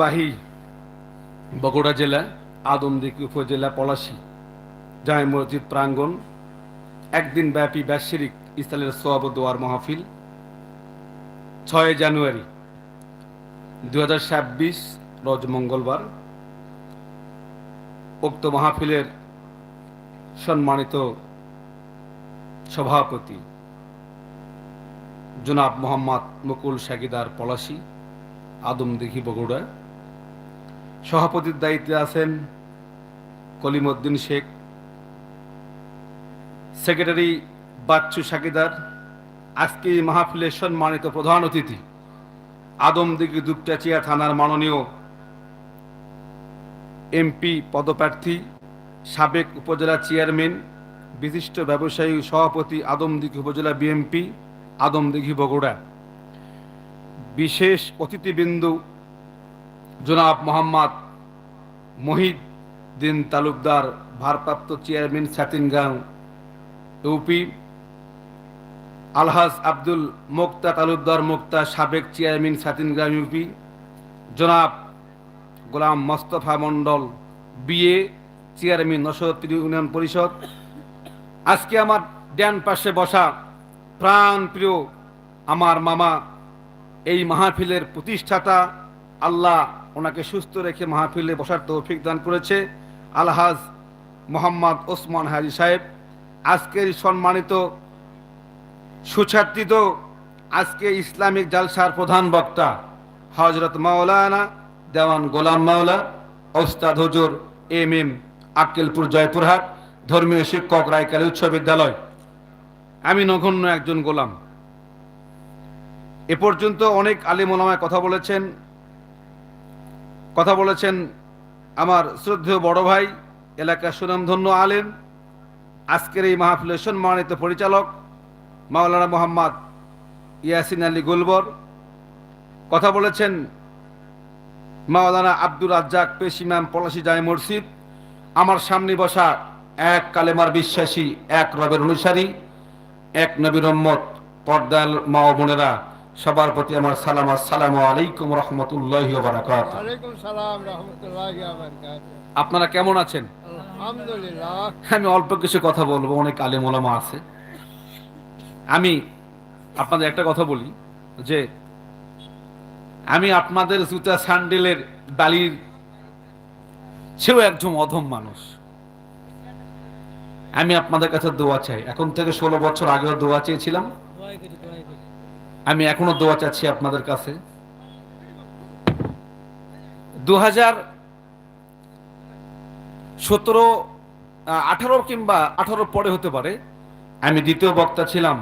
বাহি, বগুড়া জেলা আদমদিঘি উপজেলা, পলাশী জামে মসজিদ প্রাঙ্গণ, একদিন ব্যাপী ব্যবসায়িক ইসলামের সোয়াব দোয়ার মাহফিল, ছয় জানুয়ারি দু হাজার ছাব্বিশ, রোজ মঙ্গলবার, উক্ত মাহফিলের সম্মানিত সভাপতি জনাব মোহাম্মদ মুকুল সাকিদার পলাশী, আদমদিঘি বগুড়া সভাপতির দায়িত্বে আছেন কলিমউদ্দিন শেখ, সেক্রেটারি বাচ্চু সাকিদার, আজকে এই মাহফিলের সম্মানিত প্রধান অতিথি, আদমদিঘি দুপচাচিয়া থানার মাননীয় এমপি পদপ্রার্থী, সাবেক উপজেলা চেয়ারম্যান, বিশিষ্ট ব্যবসায়ী সভাপতি আদমদিঘি উপজেলা বিএমপি, আদমদিঘি বগুড়া। বিশেষ অতিথিবৃন্দু জনাব মোহাম্মদ মহিদ্দিন তালুকদার, ভারপ্রাপ্ত চেয়ারম্যান সাতিনগাঁও ইউপি আলহাজ আব্দুল মোক্তা তালুকদার মোক্তা, সাবেক চেয়ারম্যান সাতিনগাঁও ইউপি জনাব Golam Mostafa Mondal BA chairman Nasratpur union পরিষদ। আজকে আমার ড্যান পাশে বসা প্রাণ প্রিয় আমার মামা, এই মাহফিলের প্রতিষ্ঠাতা আল্লাহ ওনাকে সুস্থ রেখে মাহফিলে বসার তৌফিক দান করেছে আলহাজ মোহাম্মদ ওসমান হাজি সাহেব। আজকের সম্মানিত সুছাত্রিত আজকে ইসলামিক জালসার প্রধান বক্তা হজরত মাওলানা দেওয়ান গোলাম মাওলা, ওস্তাদ হুজুর এম এম আক্কেলপুর জয়পুরহাট, ধর্মীয় শিক্ষক রায়কালী উচ্চ বিদ্যালয়। আমি নগণ্য একজন গোলাম। এ পর্যন্ত অনেক আলিম ওলামায় কথা বলেছেন কথা বলেছেন আমার শ্রদ্ধেয় বড় ভাই, এলাকার সুনামধন্য আলেম, আজকের এই মাহফিলের সম্মানিত পরিচালক, মাওলানা মোহাম্মদ ইয়াসিন আলী গুলবর। কথা বলেছেন মাওলানা আব্দুর রাজ্জাক পেশিমাম পলাশি জায় মসজিদ। আমার সামনে বসা এক কালেমার বিশ্বাসী, এক রবের অনুসারী, এক নবীর পর্দাল মা বোনেরা সবার প্রতি আমার সালাম আসসালামু আলাইকুম রহমতুল্লাহ আপনারা কেমন আছেন? আলহামদুলিল্লাহ। আমি অল্প কিছু কথা বলব অনেক আলেম ওলামা আছে। আমি আপনাদের একটা কথা বলি যে আমি আপনাদের জুতা স্যান্ডেলের বালির সেও একজন অধম মানুষ। আমি আপনাদের কাছে দোয়া চাই। এখন থেকে ষোলো বছর আগেও দোয়া চেয়েছিলাম আমি এখনও দোয়া চাচ্ছি আপনাদের কাছে। দু হাজার সতেরো আঠারো কিংবা আঠারো পরে হতে পারে। আমি দ্বিতীয় বক্তা ছিলাম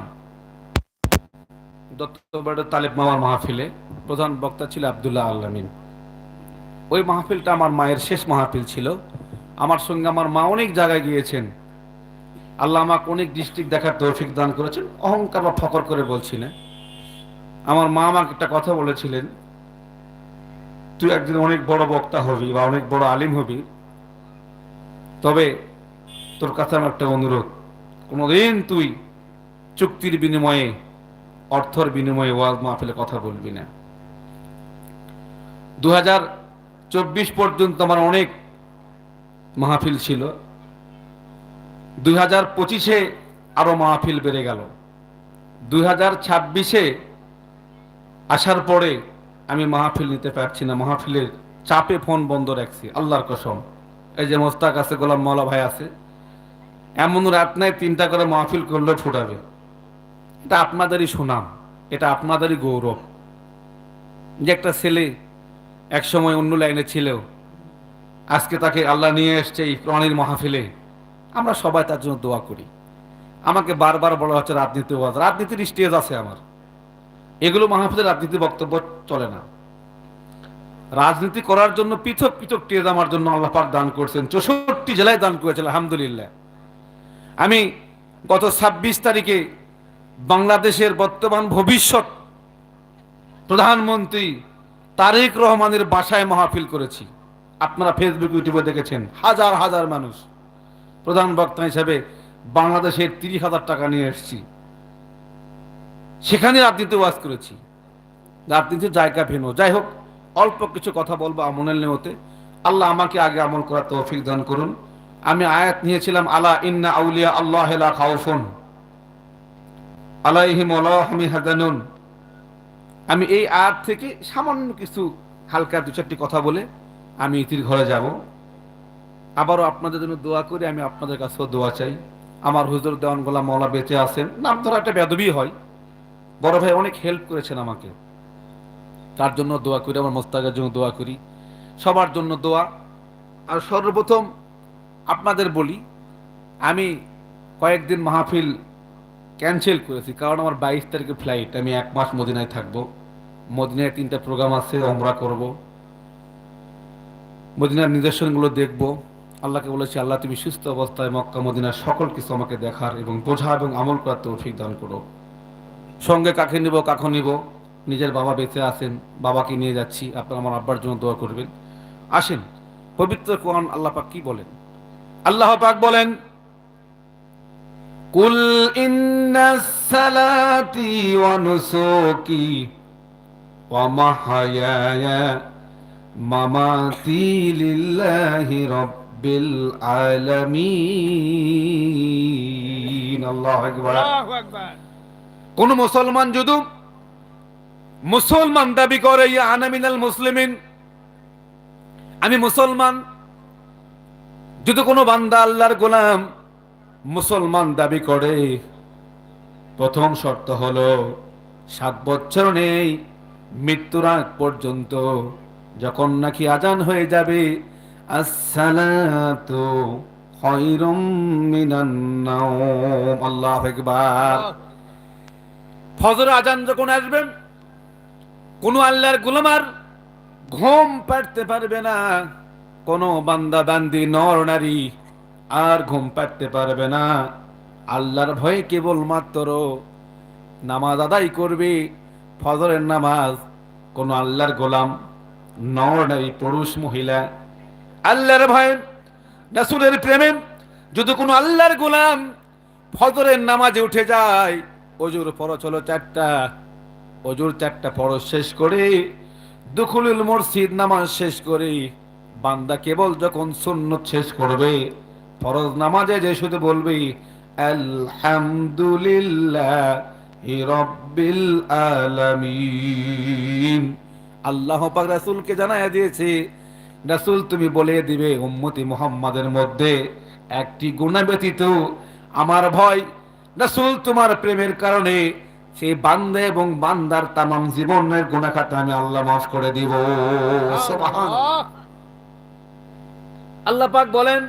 দত্তবাড় তালেব মামার মাহফিলে। প্রধান বক্তা ছিল আবদুল্লাহ আল্লামিন ওই মাহফিলটা আমার মায়ের শেষ মাহফিল ছিল। আমার সঙ্গে আমার মা অনেক জায়গায় গিয়েছেন। আল্লাহ আমাকে অনেক ডিস্ট্রিক্ট দেখার তৌফিক দান করেছেন। অহংকার বা ফকর করে বলছি না। আমার মা আমাকে একটা কথা বলেছিলেন, তুই একদিন অনেক বড় বক্তা হবি বা অনেক বড় আলিম হবি, তবে তোর কাছে আমার একটা অনুরোধ। কোনোদিন তুই চুক্তির বিনিময়ে, অর্থর বিনিময়ে ওয়াজ মাহফিলে কথা বলবি না। দু হাজার চব্বিশ পর্যন্ত আমার অনেক মাহফিল ছিল। দুই হাজার পঁচিশে আরও মাহফিল বেড়ে গেল। দুই হাজার ছাব্বিশে আসার পরে আমি মাহফিল নিতে পারছি না, মাহফিলের চাপে ফোন বন্ধ রাখছি, আল্লাহর কসম। এই যে মোস্তাক আছে, গোলাম মৌলা ভাই আছে, এমন রাত নাই তিনটা করে মাহফিল করলে ফুটাবে। এটা আপনাদেরই সুনাম, এটা আপনাদেরই গৌরব। যে একটা ছেলে এক সময় অন্য লাইনে ছিল আজকে তাকে আল্লাহ নিয়ে এসছে এই প্রাণীর মাহফিলে, আমরা সবাই তার জন্য দোয়া করি। আমাকে বারবার বলা হচ্ছে, রাজনীতি রাজনীতির স্টেজ আছে আমার। এগুলো মাহফিলের রাজনীতি বক্তব্য চলে না। রাজনীতি করার জন্য পৃথক পৃথক টেজ আমার জন্য আল্লাহ দান করছেন। চৌষট্টি জেলায় দান করেছেন, আলহামদুলিল্লাহ। আমি গত ছাব্বিশ তারিখে বাংলাদেশের বর্তমান ভবিষ্যৎ প্রধানমন্ত্রী তারেক রহমানের বাসায় মাহফিল করেছি। আপনারা ফেসবুক ইউটিউবে দেখেছেন, হাজার হাজার মানুষ। প্রধান বক্তা হিসেবে বাংলাদেশের তিরিশ হাজার টাকা নিয়ে এসেছি। সেখানে রাজনীতি ওয়াজ করেছি। রাজনীতির জায়গা ভিন্ন। যাই হোক, অল্প কিছু কথা বলব আমলের নিয়তে আল্লাহ আমাকে আগে আমল করার তৌফিক দান করুন। আমি আয়াত নিয়েছিলাম, আলা ইন্না আউলিয়া আল্লাহ খাউফুন আলাইহিম ওয়ালাহুম হাদানুন আমি এই আয়াত থেকে সামান্য কিছু হালকা দু চারটি কথা বলে আমি ইতির ঘরে যাব। আবারও আপনাদের জন্য দোয়া করি, আমি আপনাদের কাছেও দোয়া চাই। আমার হুজুর দেওয়ান গোলা মৌলা বেঁচে আছেন। নাম ধরা একটা বেদবি হয়। বড় ভাই অনেক হেল্প করেছেন আমাকে। তার জন্য দোয়া করি, আমার মোস্তাকের জন্য দোয়া করি। সবার জন্য দোয়া। আর সর্বপ্রথম আপনাদের বলি, আমি কয়েকদিন মাহফিল ক্যান্সেল করেছি, কারণ আমার বাইশ তারিখে ফ্লাইট আমি এক মাস মদিনায় থাকব। মদিনায় তিনটা প্রোগ্রাম আছে, আমরা করব। মদিনার নিদর্শনগুলো দেখব। আল্লাহকে বলেছি, আল্লাহ, তুমি সুস্থ অবস্থায় মক্কা, মদিনার সকল কিছু আমাকে দেখার এবং বোঝা এবং আমল করার তৌফিক দান করো। সঙ্গে কাকে নিব কাকে নিব? নিজের বাবা বেঁচে আসেন বাবাকে নিয়ে যাচ্ছি। আপনারা আমার আব্বার জন্য দোয়া করবেন। আসেন, পবিত্র কোরআন আল্লাহ পাক কি বলেন? আল্লাহ পাক বলেন, কুল সালাতি ওয়া নুসুকি ওয়া মাহয়ায়া মামাতি লিল্লাহি রাব্বিল আলামিন। আল্লাহু আকবার। আল্লাহু আকবার। কোন মুসলমান যদি মুসলমান দাবি করে, ইয়া আনা মিনাল মুসলিমিন, আমি মুসলমান। যদি কোনো বান্দা আল্লাহর গোলাম মুসলমান দাবি করে, প্রথম শর্ত হলো সাত বছর নেই, মৃত্যুর আগ পর্যন্ত যখন নাকি আজান হয়ে যাবে, আসসালাতু খায়রুম মিনান নাওম। আল্লাহু আকবার। ফজর আজান যখন আসবেন কোন আল্লাহর গুলামার ঘুম পাড়তে পারবে না। কোন বান্দা, বান্দি, নর, নারী আর ঘুম পাড়তে পারবে না। আল্লাহর ভয়ে কেবল মাত্র নামাজ আদায় করবে। ফজরের নামাজ কোন আল্লাহর গোলাম, নর, নারী, পুরুষ, মহিলা আল্লাহর ভয়ে রাসূলের প্রেমে যদি কোনো আল্লাহর গোলাম ফজরের নামাজে উঠে যায় অজুর ফরজ হলো চারটা। অজুর চারটা ফরজ শেষ করে। দুখুলুল মসজিদ নামাজ শেষ করে। বান্দা কেবল যখন সুন্নত শেষ করবে, ফরজ নামাজে যে শুধু বলবে, আলহামদুলিল্লাহ রব্বিল আলামিন। আল্লাহ পাক রাসূলকে জানায়া দিয়েছে, রাসূল, তুমি বলে দিবে উম্মতি মুহাম্মাদের মধ্যে একটি গুনাহ ব্যতীত আমার ভয় রাসূল তোমার প্রেমের কারণে সেই বান্দা এবং বান্দার তামাম জীবনের গুনাহখাতা আমি আল্লাহ মাফ করে দিব। আল্লাহ। পাক বলেন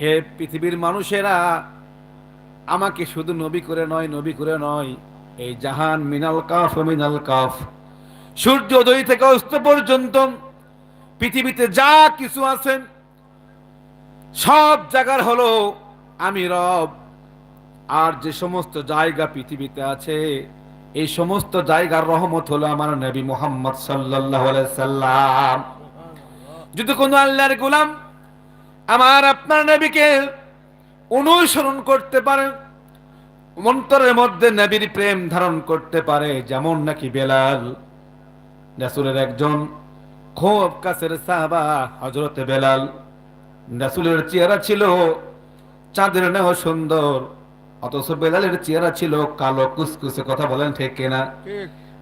হে পৃথিবীর মানুষেরা আমাকে শুধু নবী করে নয়, নবী করে নয়, এই জাহান মিনাল কাফ মিনাল কাফ। সূর্য উদয় থেকে অস্ত পর্যন্ত পৃথিবীতে যা কিছু আছেন সব জায়গার হলো আমি রব। আর যে সমস্ত জায়গা পৃথিবীতে আছে, এই সমস্ত জায়গার রহমত হলো আমার নবী মোহাম্মদ আলাইহি সাল্লাম। যদি কোনো আল্লাহর গোলাম আমার আপনার নবীকে অনুসরণ করতে পারে অন্তরের মধ্যে নবীর প্রেম ধারণ করতে পারে যেমন নাকি বেলাল রাসূলের একজন খুব কাছের সাহাবা হযরত বেলাল। রাসূলের চেহারা ছিল চাঁদের নেহ সুন্দর অথচ বেলালের চেহারা ছিল কালো কুসকুসে কথা বলেন ঠিক কিনা?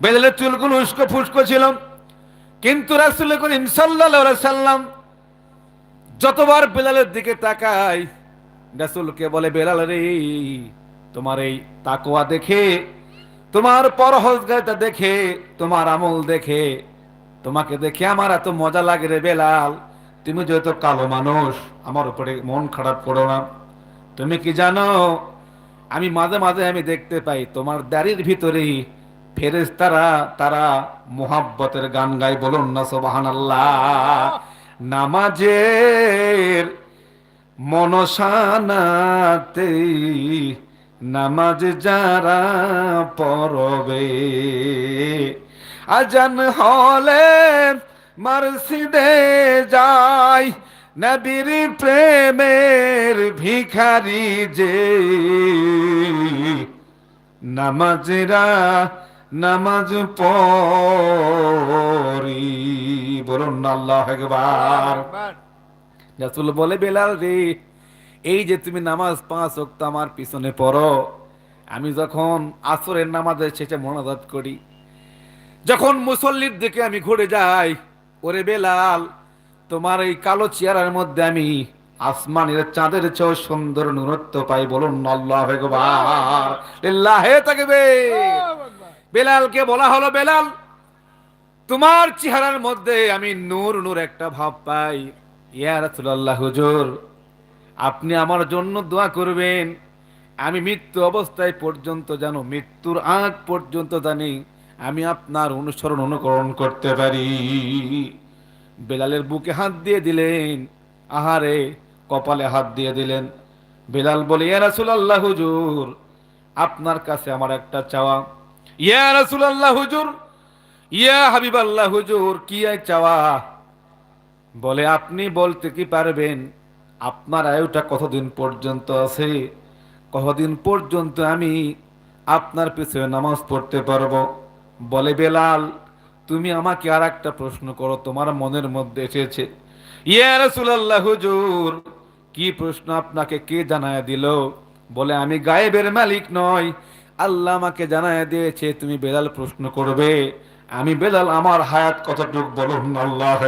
বেলালের চুলগুলো উস্কো ফুস্কো ছিল। কিন্তু রাসূল করিম আলাইহি সাল্লাম যতবার বেলালের দিকে তাকায় রাসূলকে বলে, বেলাল রে, তোমার এই তাকওয়া দেখে, তোমার পরহেজগারিতা দেখে, তোমার আমল দেখে, তোমাকে দেখে আমার এত মজা লাগে রে বেলাল। তুমি যেহেতু কালো মানুষ, আমার উপরে মন খারাপ করো না। তুমি কি জানো, আমি মাঝে মাঝে আমি দেখতে পাই, তোমার দাড়ির ভিতরেই ফেরেশতারা তারা তারা মোহাব্বতের গান গায়, বলুন না সুবহানাল্লাহ। নামাজের মনসানাতে নামাজ যারা পড়বে। আজান হলে মসজিদে যাই নবীর প্রেমের ভিখারি যে। নামাজরা নামাজ পড়ি। বলুন আল্লাহ একবার রাসূল বলে বেলাল রে এই যে তুমি নামাজ পাঁচ ওয়াক্ত আমার পিছনে পড়ো আমি যখন আসরের নামাজের শেষে মোনাজাত করি যখন মুসল্লির দিকে আমি ঘুরে যাই ওরে বেলাল তোমার এই কালো চেয়ারের মধ্যে আমি আসমানের চাঁদের চেয়েও সুন্দর নুরত্ব পাই বলুন আল্লাহ আকবার। বেলালকে বলা হলো বেলাল তোমার চেহারার মধ্যে আমি নূর নূর একটা ভাব পাই। ইয়া হুজুর, আপনি আমার জন্য দোয়া করবেন। আমি মৃত্যু অবস্থায় পর্যন্ত যেন মৃত্যুর আগ পর্যন্ত জানি, আমি আপনার অনুসরণ, অনুকরণ করতে পারি। বেলালের বুকে হাত দিয়ে দিলেন, আহারে, কপালে হাত দিয়ে দিলেন। বেলাল বলে ইয়া রাসূলুল্লাহ হুজুর, আপনার কাছে আমার একটা চাওয়া। ইয়া রাসূলুল্লাহ হুজুর, ইয়া হাবিবাল্লাহ, হুজুর, কি চাওয়া? বলে, আপনি বলতে কি পারবেন? আপনার আয়ুটা কতদিন পর্যন্ত আছে? কতদিন পর্যন্ত আমি আপনার পিছনে নামাজ পড়তে পারব? বলে, বেলাল, তুমি আমাকে আর একটা প্রশ্ন করো, তোমার মনের মধ্যে এসেছে। হুজুর, কি প্রশ্ন আপনাকে কে জানায় দিল? বলে, আমি গায়েবের মালিক নয় আল্লাহ আমাকে জানায় দিয়েছে, তুমি বেলাল প্রশ্ন করবে। আমি বেলাল, আমার হায়াত কতটুক বলুন আল্লাহ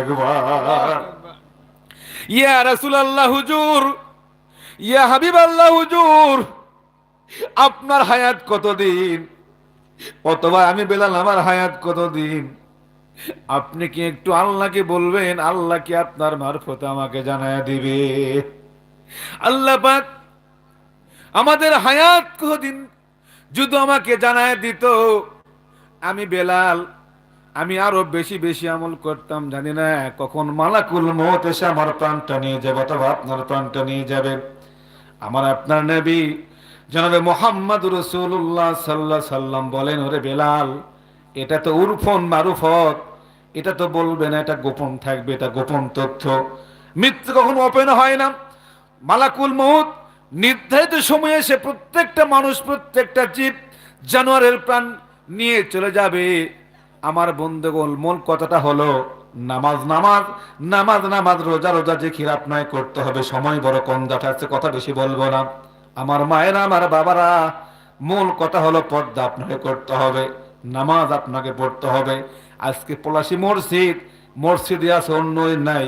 ইয়া রাসূল আল্লাহ হুজুর, ইয়া হাবিব আল্লাহ হুজুর, আপনার হায়াত কতদিন? অথবা আমি বেলাল, আমার হায়াত কতদিন? আপনি কি একটু আল্লাহকে বলবেন? আল্লাহ কি আপনার মারফতে আমাকে জানায় দিবে? আল্লাহ পাক আমাদের হায়াত কতদিন যদি আমাকে জানায় দিত? আমি বেলাল আমি আরও বেশি বেশি আমল করতাম, জানি না, কখন মালাকুল মত এসে আমার প্রাণটা নিয়ে যাবে অথবা আপনার প্রাণটা নিয়ে যাবে। আমার আপনার নবী জনাবে মোহাম্মদ রসুল্লাহ সাল্লাহ সাল্লাম বলেন, ওরে বেলাল, এটা তো উরফন মারুফত। এটা তো বলবে না, এটা গোপন থাকবে, এটা গোপন তথ্য। মৃত্যু কখনো ওপেন হয় না। মালাকুল মৌত নির্ধারিত সময়ে এসে প্রত্যেকটা মানুষ, প্রত্যেকটা জীব জানোয়ারের প্রাণ নিয়ে চলে যাবে। আমার বন্ধুগণ, মূল কথাটা হলো নামাজ নামাজ নামাজ নামাজ, রোজা রোজা যে খিরাপ নয়, করতে হবে। সময় বড় কম আছে কথা বেশি বলব না। আমার মায়েরা, আমার বাবারা, মূল কথা হলো পর্দা আপনাকে করতে হবে, নামাজ আপনাকে পড়তে হবে। আজকে পলাশি মসজিদ, মসজিদে আছে অন্য নাই।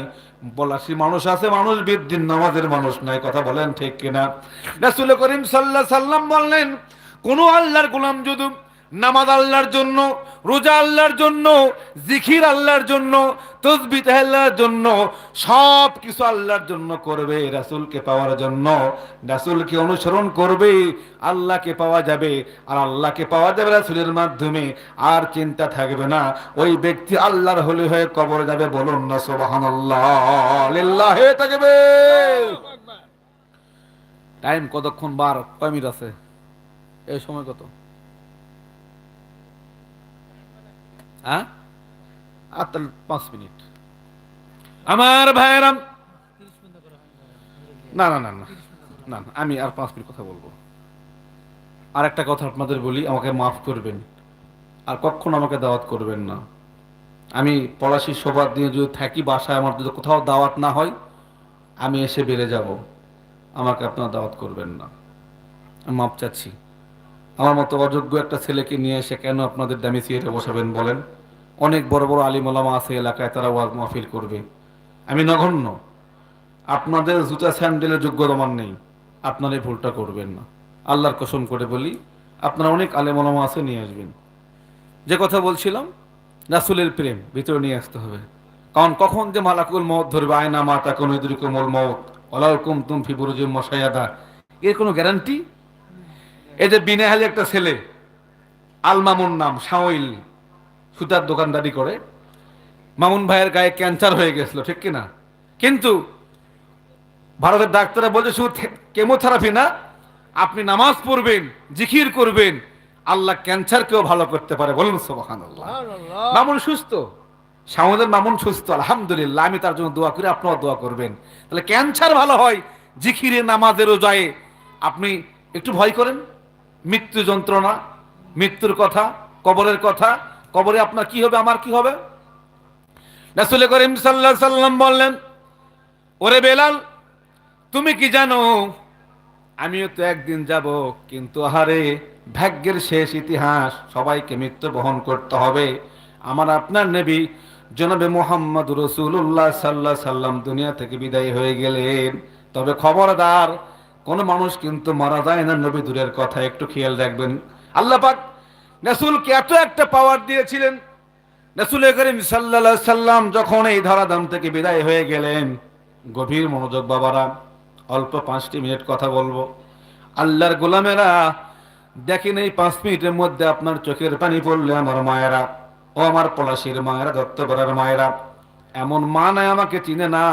পলাশি মানুষ আছে, মানুষ বৃদ্ধির নামাজের মানুষ নাই, কথা বলেন ঠিক কিনা? রাসূল করিম সাল্লাহ সাল্লাম বললেন, কোন আল্লাহর গোলাম যদি নামাজ আল্লাহর জন্য রোজা আল্লাহর জন্য জিখির আল্লাহর জন্য তসবিত আল্লাহর জন্য সব কিছু আল্লাহর জন্য করবে রাসূলকে পাওয়ার জন্য। রাসূলকে অনুসরণ করবে আল্লাহকে পাওয়া যাবে আর আল্লাহকে পাওয়া যাবে রাসুলের মাধ্যমে আর চিন্তা থাকবে না। ওই ব্যক্তি আল্লাহর হলি হয়ে কবর যাবে বলুন না লিল্লাহি থাকবে টাইম কতক্ষণ? বার কয় মিনিট আছে? এই সময় কত? হ্যাঁ? আর তাহলে পাঁচ মিনিট। আমার ভাইরাম না না না না না না, আমি আর পাঁচ মিনিট কথা বলব। আর একটা কথা আপনাদের বলি আমাকে মাফ করবেন। আর কখনো আমাকে দাওয়াত করবেন না। আমি পলাশি সবার দিয়ে যদি থাকি বাসায় আমার যদি কোথাও দাওয়াত না হয় আমি এসে বেড়ে যাব। আমাকে আপনারা দাওয়াত করবেন না। মাপ চাচ্ছি। আমার মতো অযোগ্য একটা ছেলেকে নিয়ে এসে কেন আপনাদের দামি সিয়েটে বসাবেন বলেন? অনেক বড় বড় আলিম ওলামা আছে এলাকায়, তারা ওয়াজ মাহফিল করবে। আমি নগণ্য। আপনাদের জুতা স্যান্ডেলের যোগ্যতা মান নেই। আপনারা ভুলটা করবেন না। আল্লাহর কসম করে বলি, আপনারা অনেক আলেম ওলামা আছে, নিয়ে আসবেন। যে কথা বলছিলাম, রাসুলের প্রেম, ভিতরে নিয়ে আসতে হবে। কারণ কখন যে মালাকুল মত ধরবে, আয়না মাতা কোন ইদরিকুমুল মত অলাউকুম তুম ফিবুরুজুম মশায়াদা এর কোনো গ্যারান্টি এই যে বিনাহালি একটা ছেলে আল মামুন নাম শাওইল সুতার দোকানদারি করে। মামুন ভাইয়ের গায়ে ক্যান্সার হয়ে গেছিল ঠিক কিনা? কিন্তু ভারতের ডাক্তাররা বলছে শুধু কেমোথেরাপি না আপনি নামাজ পড়বেন জিকির করবেন আল্লাহ ক্যান্সার ক্যান্সারকেও ভালো করতে পারে। বলুন আল্লাহ মামুন সুস্থ? সামুদের মামুন সুস্থ আলহামদুলিল্লাহ আমি তার জন্য দোয়া করি আপনারাও দোয়া করবেন। তাহলে ক্যান্সার ভালো হয় জিখিরে নামাজেরও রোজায়ে। আপনি একটু ভয় করেন? মৃত্যু যন্ত্রণা, মৃত্যুর কথা, কবরের কথা, কবরে আপনার কি হবে, আমার কি হবে? রাসুল করিম সাল্লাহ সাল্লাম বললেন, ওরে বেলাল, তুমি কি জানো, আমিও তো একদিন যাব, কিন্তু আহারে ভাগ্যের শেষ ইতিহাস, সবাইকে মৃত্যু বহন করতে হবে। আমার আপনার নেবী, জনাবে মোহাম্মদ রসুল্লাহ সাল্লাহ সাল্লাম দুনিয়া থেকে বিদায় হয়ে গেলেন। তবে খবরদার কোন মানুষ কিন্তু মারা যায় না, নবী দূরের কথা, একটু খেয়াল রাখবেন। আল্লাহ পাক রাসূলকে এত একটা পাওয়ার দিয়েছিলেন। রাসূল করিম সাল্লাল্লাহু সাল্লাম যখন এই ধরাধাম থেকে বিদায় হয়ে গেলেন, গভীর মনোযোগ বাবারা, অল্প পাঁচটি মিনিট কথা বলব। আল্লাহর গোলামেরা দেখেন এই পাঁচ মিনিটের মধ্যে আপনার চোখের পানি পড়লে আমার মায়েরা, ও আমার পলাশির মায়েরা, দত্তপাড়ার মায়েরা, এমন মা নাই আমাকে চিনে না,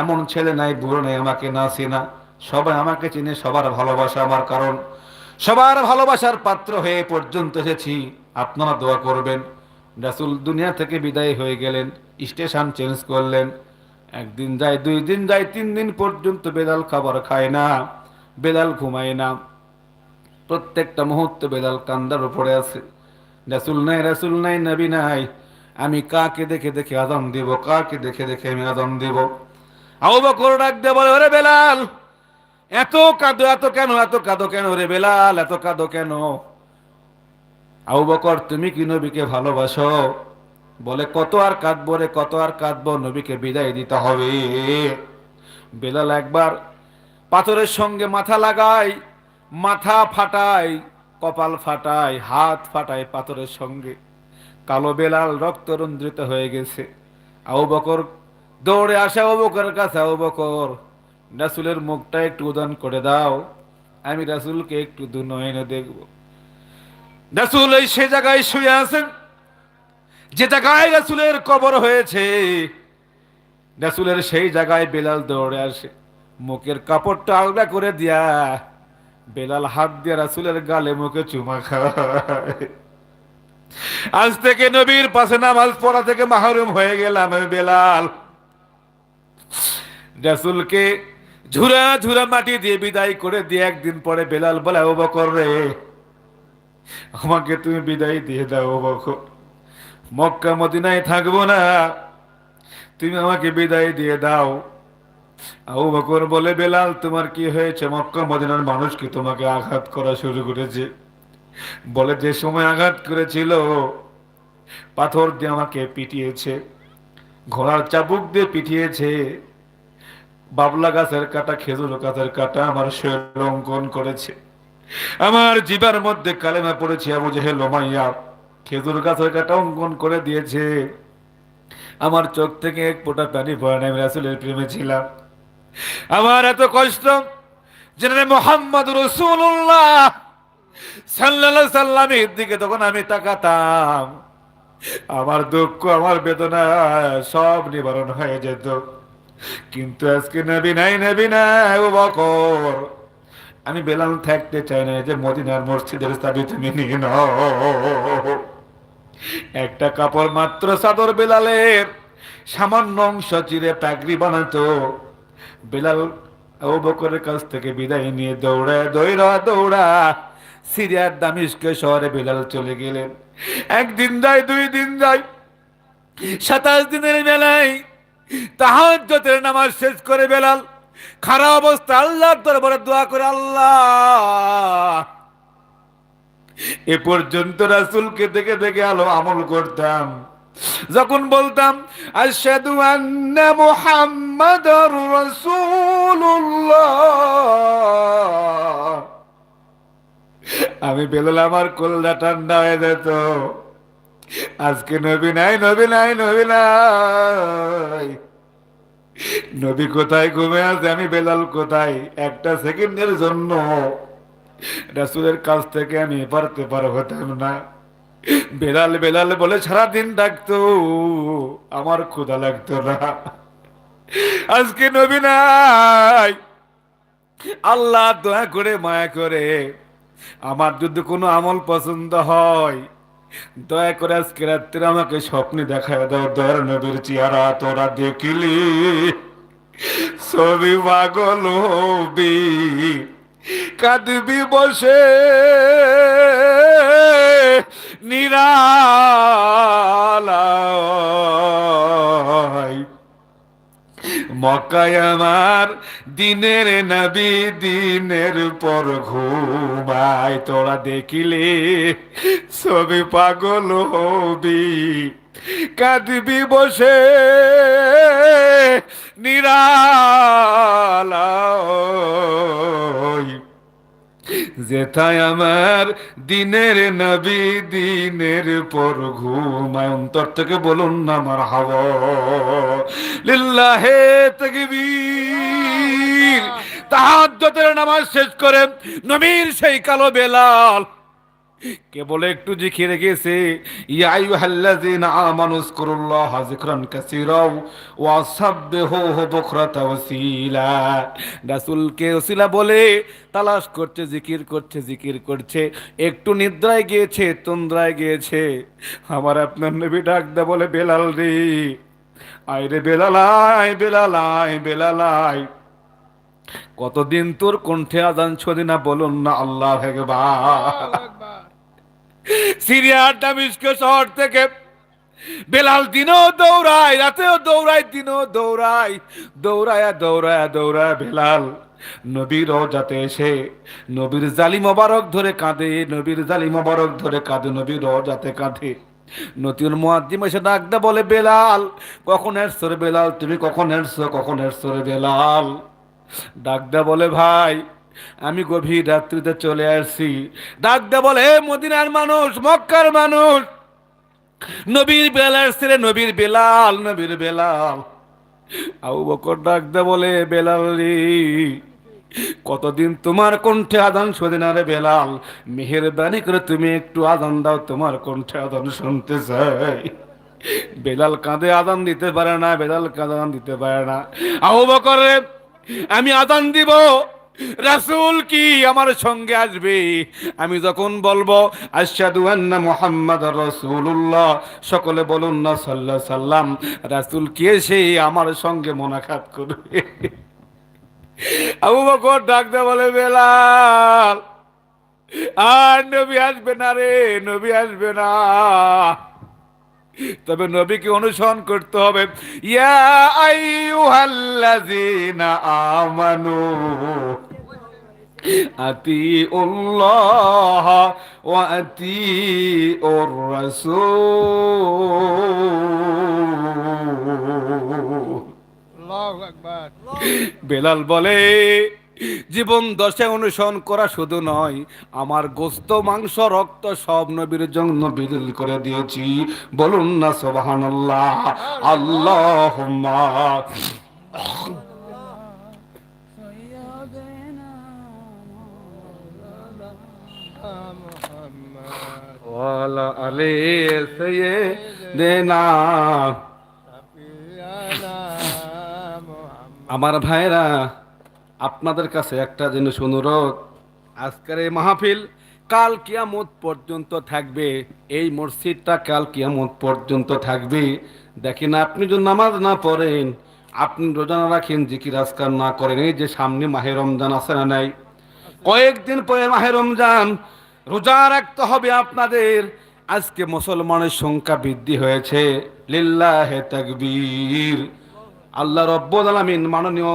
এমন ছেলে নাই, বুড়ো নাই আমাকে না চেনা। সবাই আমাকে চিনে, সবার ভালোবাসা আমার কারণ। সবার ভালোবাসার পাত্র হয়ে পর্যন্ত এসেছি। আপনারা দোয়া করবেন। রাসুল দুনিয়া থেকে বিদায় হয়ে গেলেন, স্টেশন চেঞ্জ করলেন। একদিন যায়, দুই দিন যায়, তিন দিন পর্যন্ত বেদাল খাবার খায় না, বেদাল ঘুমায় না। প্রত্যেকটা মুহূর্তে বেদাল কান্দার উপরে আছে। রাসুল নাই রাসুল নাই, নবী নাই। আমি কাকে দেখে দেখে আদম দিব, কাকে দেখে দেখে আমি আদম দিব। আবু বকর ডাক দে বলে, ওরে বেলাল এত কাঁদো, এত কেন, এত কাঁদো কেন রে বেলাল? এত কাঁদো কেন? আবু বকর, তুমি কি নবীকে ভালোবাসো? বলে, কত আর কাঁদবো রে, কত আর কাঁদবো, নবীকে বিদায় দিতে হবে। বেলাল একবার পাথরের সঙ্গে মাথা লাগায়, মাথা ফাটায়, কপাল ফাটায়, হাত ফাটায় পাথরের সঙ্গে। কালো বেলাল রক্ত রঞ্জিত হয়ে গেছে। আউ বকর দৌড়ে আসে আবু বকরের কাছে, আবু বকর রাসুলের মুখটা একটু উদান করে দাও। আমি রাসুলকে একটু দু নয়নে দেখব। রাসুল এই সে জায়গায় শুয়ে আছেন। যে জায়গায় রাসুলের কবর হয়েছে, রাসুলের সেই জায়গায় বেলাল দৌড়ে আসে। মুখের কাপড়টা আলগা করে দিয়া বেলাল হাত দিয়ে রাসুলের গালে মুখে চুমা আজ থেকে নবীর পাশে নামাজ পড়া থেকে মাহরুম হয়ে গেলাম বেলাল। রাসুলকে ঝুরা ঝুরা মাটি দিয়ে বিদায় করে দিয়ে একদিন পরে বেলাল বলে, ও বকর রে, আমাকে তুমি বিদায় দিয়ে দাও, ও বকর। মক্কা, মদিনায় থাকব না, তুমি আমাকে বিদায় দিয়ে দাও। আবু বকর বলে, বেলাল, তোমার কি হয়েছে? মক্কা, মদিনার মানুষ কি তোমাকে আঘাত করা শুরু করেছে? বলে, যে সময় আঘাত করেছিল, পাথর দিয়ে আমাকে পিটিয়েছে, ঘোড়ার চাবুক দিয়ে পিটিয়েছে বাবলা গাছের কাটা, খেজুর গাছের কাটা আমার শরীর অঙ্কন করেছে। আমার জীবার মধ্যে কালেমা পড়েছে, আবু জেহেল ওমাইয়া খেজুর গাছের কাটা অঙ্কন করে দিয়েছে। আমার চোখ থেকে এক ফোঁটা পানি পড়ে আমি রাসুলের প্রেমে ছিলাম। আমার এত কষ্ট জেনে মোহাম্মদ রসুল্লাহ সাল্লাহ সাল্লামের দিকে তখন আমি তাকাতাম। আমার দুঃখ, আমার বেদনা সব নিবারণ হয়ে যেত। কিন্তু আজকে নবী নাই নবী নাই, ও বকর। আমি বেলাল থাকতে চাই না যে মদিনার মসজিদের চাবি তুমি নিয়ে নাও। একটা কাপড় মাত্র চাদর বেলালের, সামান্য অংশ চিরে পাগড়ি বানাতো। বেলাল ও বকরের কাছ থেকে বিদায় নিয়ে দৌড়া দৌড়া দৌড়া, সিরিয়ার দামিশকে শহরে বেলাল চলে গেলেন। একদিন যায়, দুই দিন যায়, সাতাশ দিনের বেলায় তাহাজ্জতের নামাজ শেষ করে বেলাল, খারাপ অবস্থা, আল্লাহর দরবারে দোয়া করে, আল্লাহ। এ পর্যন্ত রাসূলকে দেখে দেখে আলো আমল করতাম। যখন বলতাম, আশহাদু আন্না মুহাম্মাদার রাসূলুল্লাহ। আমি বেলাল আমার কল্লা ঠান্ডা হয়ে যেত। আজকে নবী নাই নবী নাই নবী নাই। নবী কোথায় ঘুমে আছে? আমি বেলাল কোথায়? একটা সেকেন্ডের জন্য। রাসুলের কাছ থেকে আমি পারতে পার হতাম না। বেলাল বেলাল বলে, সারাদিন ডাকতো, আমার ক্ষুধা লাগতো না। আজকে নবী নাই। আল্লাহ দয়া করে, মায়া করে আমার যদি কোনো আমল পছন্দ হয় দয়া করে আজকে রাত্রে আমাকে স্বপ্নে দেখায় দাও দয়ার নবীর চেহারা তোরা দেখিলি। ছবি পাগল হবি, কাঁদবি বসে। নিরালায় মক্কায় আমার দিনের নাবি দিনের পর ঘুমায়। তোরা দেখিলে ছবি পাগল হবি, কাঁদবি বসে নিরালায় যেথায় আমার দিনের নবী, দিনের পর ঘুমায় অন্তর থেকে বলুন না আমার হাওয়া। লিল্লাহে তাকবীর। তাহাজ্জুদের নামাজ শেষ করে নবীর সেই কালো বেলাল কেবল একটু জিকিরে গেছে ইয়া আইয়ুহাল্লাযীনা আমানু যকুরুল্লাহা যিকরান কাসীরা ওয়া সাব্বিহুহু বুকরাতা ওয়াসীলা। রাসূলকে ওসিলা বলে তালাশ করছে, জিকির করছে জিকির করছে। একটু নিদ্রায় গিয়েছে, তন্দ্রায় গিয়েছে। আমার আপনার নবী ডাক দে বলে, বেলাল রে। আয় রে বেলালাই বেলালাই বেলালাই কতদিন তোর কণ্ঠে আজান ছদি না, বলুন না আল্লাহ একবার সিরিয়ার দামিস্ক শহর থেকে বেলাল দিনও দৌড়ায়, রাতেও দৌড়ায়, দিনও দৌড়ায়। দৌড়ায়া দৌড়ায়া, দৌড়ায় বেলাল। নবীর যাতে এসে নবীর জালি মোবারক ধরে কাঁদে, নবীর জালি মোবারক ধরে কাঁদে, নবীর যাতে কাঁদে। নতুন মুয়াদ্দিম এসে ডাকতে বলে, বেলাল, কখন এসছো বেলাল? তুমি কখন এসছো কখন এসছো বেলাল? ডাকদা বলে, ভাই আমি গভীর রাত্রিতে চলে আসছি। ডাকদা বলে "হে মদিনার মানুষ, মক্কার মানুষ, নবীর বেলাল ছেলে, নবীর বেলাল নবীর বেলাল। আবু বকর ডাকদা বলে, বেলাল রে, কতদিন তোমার কণ্ঠে আদান শোধে না রে বেলাল? মেহেরবানি করে তুমি একটু আদান দাও, তোমার কণ্ঠে আদান শুনতে চাই। বেলাল কাঁধে আদান দিতে পারে না, বেলাল কাঁধে আদান দিতে পারে না। আবু বকর আমি আদান দিব রাসূল কি আমার সঙ্গে আসবে? আমি যখন বলব, আশহাদু আন্না মুহাম্মাদ রাসূলুল্লাহ, সকলে বলুন না, সাল্লাল্লাহু সাল্লাম। রাসূল কি এসে আমার সঙ্গে মোনাকাত করবে? আবু বকর ডাকতে বলে, বেলাল, আর নবী আসবে না রে, নবী আসবে না। তবে নবীকে অনুসরণ করতে হবে। ইয়া আইয়ুহাল্লাযীনা আমানু আতিউল্লাহ ওয়া আতিউর রাসূল আল্লাহু আকবার। বেলাল বলে জীবন দশে অনুসরণ করা শুধু নয় আমার গোস্ত মাংস রক্ত সব নবীর জন্য বিদুল করে দিয়েছি। বলুন না সোবাহান্লাহ আল্লাহ মুহাম্মদ ওয়ালা আলে দেনা সাফিয়ানা মুহাম্মদ। আমার ভাইরা আপনাদের কাছে একটা জিনিস অনুরোধ। আজকের এই মাহফিল কাল কিয়ামত পর্যন্ত থাকবে। এই মসজিদটা কাল কিয়ামত পর্যন্ত থাকবে। দেখেন, আপনি যদি নামাজ না পড়েন, আপনি রোজা না রাখেন, জিকির আজকার না করেন, এই যে সামনে মাহে রমজান আছে না নাই? কয়েকদিন পরে মাহে রমজান, রোজা রাখতে হবে আপনাদের। আজকে মুসলমানের সংখ্যা বৃদ্ধি হয়েছে। লিল্লাহে তাকবীর। আল্লাহ রব্বুল আলামিন মাননীয়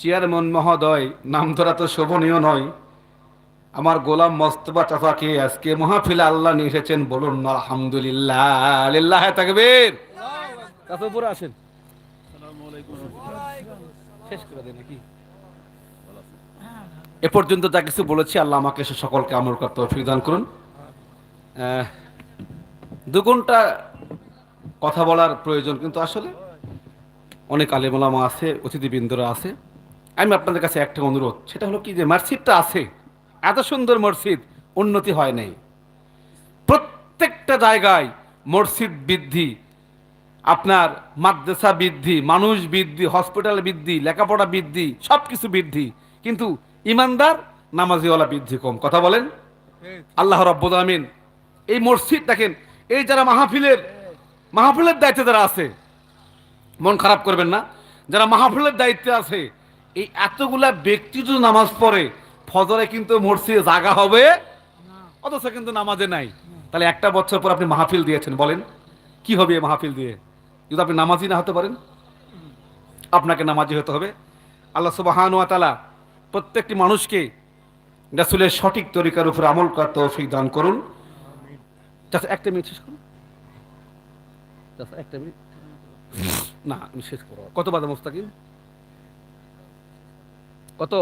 চেয়ারম্যান মহোদয় নাম ধরা তো শোভনীয় নয়। আমার গোলাম মস্তফা চাচাকে আজকে মহাফিলে আল্লাহ নিয়ে এসেছেন বলুন আলহামদুলিল্লাহ লিল্লাহ তাকবীর। চাচা উপরে আসেন। শেষ করে দেন নাকি? এ পর্যন্ত যা কিছু বলেছি আল্লাহ আমাকে সে সকলকে আমল করতে তৌফিক দান করুন। দু ঘণ্টা কথা বলার প্রয়োজন কিন্তু আসলে অনেক আলেমোলামা আছে অতিথিবৃন্দরা আছে। আমি আপনাদের কাছে একটা অনুরোধ, সেটা হলো কি যে মসজিদটা আছে, এত সুন্দর মসজিদ, উন্নতি হয় নাই। প্রত্যেকটা জায়গায় মসজিদ বৃদ্ধি, আপনার মাদ্রাসা বৃদ্ধি, মানুষ বৃদ্ধি, হসপিটাল বৃদ্ধি, লেখাপড়া বৃদ্ধি সব কিছু বৃদ্ধি। কিন্তু ইমানদার, নামাজিওয়ালা বৃদ্ধি কম। কথা বলেন? আল্লাহ রব্বুল আমিন এই মসজিদ দেখেন, এই যারা মাহফিলের মাহফিলের দায়িত্বে যারা আছে, মন খারাপ করবেন না, যারা মাহফিলের দায়িত্বে আছে এই এতগুলা ব্যক্তি যদি নামাজ পড়ে, ফজরে কিন্তু মসজিদে জাগা হবে। অথচ কিন্তু নামাজে নাই। তাহলে একটা বছর পর আপনি মাহফিল দিয়েছেন, বলেন, কি হবে এই মাহফিল দিয়ে? যদি আপনি নামাজি না হতে পারেন, আপনাকে নামাজি হতে হবে। আল্লাহ সুবাহান তালা প্রত্যেকটি মানুষকে রাসুলের সঠিক তরিকার উপর আমল করার তৌফিক দান করুন। একটা মিনিট শেষ করুন। একটা মিনিট। না, আমি শেষ করব। কত বাজে মোস্তাকিম কত?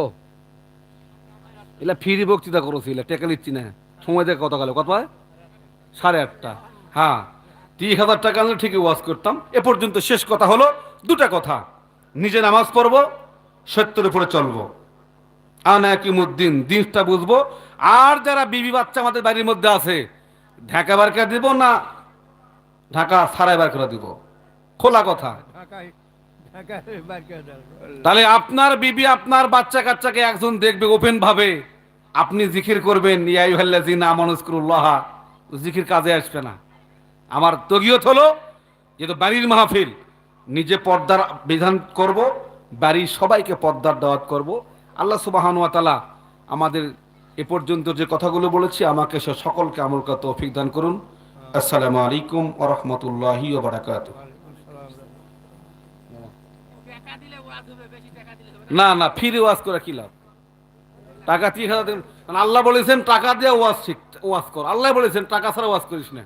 এলা ফ্রি বক্তৃতা করেছি এলা টেকা নিচ্ছি না। সময় দেখে কত গেল, কত সাড়ে আটটা। হ্যাঁ তিরিশ হাজার টাকা আনলে ঠিকই ওয়াজ করতাম। এ পর্যন্ত শেষ কথা হলো দুটা কথা। নিজে নামাজ পড়ব, সত্যের উপরে চলবো। আনাকিমুদ্দিন, দিনটা বুঝব। আর যারা বিবি বাচ্চা আমাদের বাড়ির মধ্যে আছে, ঢাকা বার করে দিব না, ঢাকা সারাই বার করে দিব। খোলা কথা। তাহলে আপনার বিবি আপনার বাচ্চা কাচ্চাকে একজন দেখবে ওপেন ভাবে আপনি জিকির করবেন ইয়াই ভাল্লাজিন আমানুস্কুরুল্লাহ জিকির কাজে আসবে না। আমার তগিয়ত হলো যেহেতু বাড়ির মাহফিল, নিজে পর্দার বিধান করব, বাড়ির সবাইকে পর্দার দাওয়াত করব। আল্লাহ সুবাহানুয়া তালা আমাদের এ পর্যন্ত যে কথাগুলো বলেছি, আমাকে সে সকলকে আমল করা তৌফিক দান করুন। আসসালামু আলাইকুম ওয়া রাহমাতুল্লাহি ওয়া বারাকাতুহু। না না, ফিরে ওয়াজ করে কি লাভ? টাকা তিরিশ হাজার দিন- আল্লাহ বলেছেন, টাকা দিয়ে ওয়াজ শিখ ওয়াজ কর। আল্লাহ বলেছেন, টাকা ছাড়া ওয়াজ করিস না।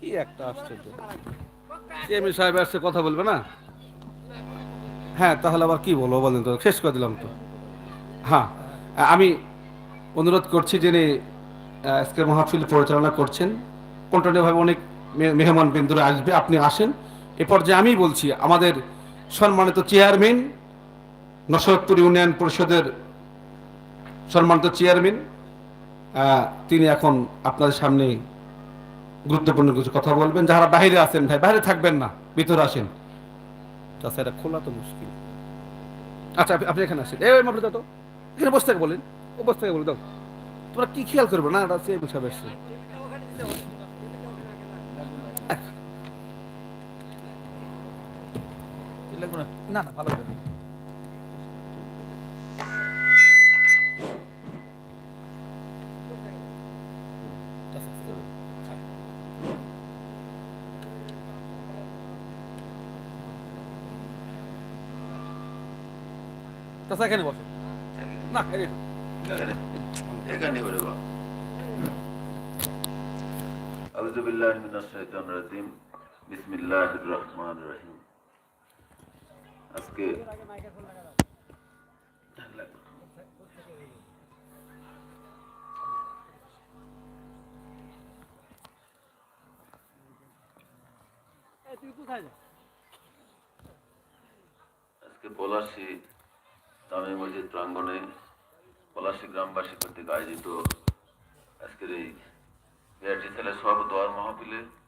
কি একটা আশ্চর্য। চেয়ারম্যান সাহেব আসছে কথা বলবে না? হ্যাঁ তাহলে আবার কি বলব বলেন তো, শেষ করে দিলাম তো। হ্যাঁ আমি অনুরোধ করছি যিনি আজকের মাহফিল পরিচালনা করছেন কন্টিনিউভাবে অনেক মেহমান বিন্দুরা আসবে আপনি আসেন। এ পর্যায়ে আমি বলছি আমাদের সম্মানিত চেয়ারম্যান নসরতপুর ইউনিয়ন পরিষদের সম্মানিত চেয়ারম্যান তিনি এখন আপনাদের সামনে গুরুত্বপূর্ণ কিছু কথা বলবেন। যারা বাইরে আছেন ভাই বাইরে থাকবেন না ভিতরে আসেন। তাছাড়া খোলা তো মুশকিল। আচ্ছা আপনি- এখানে আসেন। এই মাপড়ে দাও তো। এখানে বসে থেকে বলেন। ও বসে থেকে বলে দাও। তোমরা কি খেয়াল করবে? না এটা সাহেব এসছে। না না ভালো করে তাছাড়া এখানে বসো না এই এখানে হলে বা আউযু বিল্লাহি মিনাশ শাইতানির রাজিম বিসমিল্লাহির রহমানির রহিম আজকে আজকে পলাশী জামে মসজিদ প্রাঙ্গণে পলাশী গ্রামবাসী কর্তৃক আয়োজিত আজকের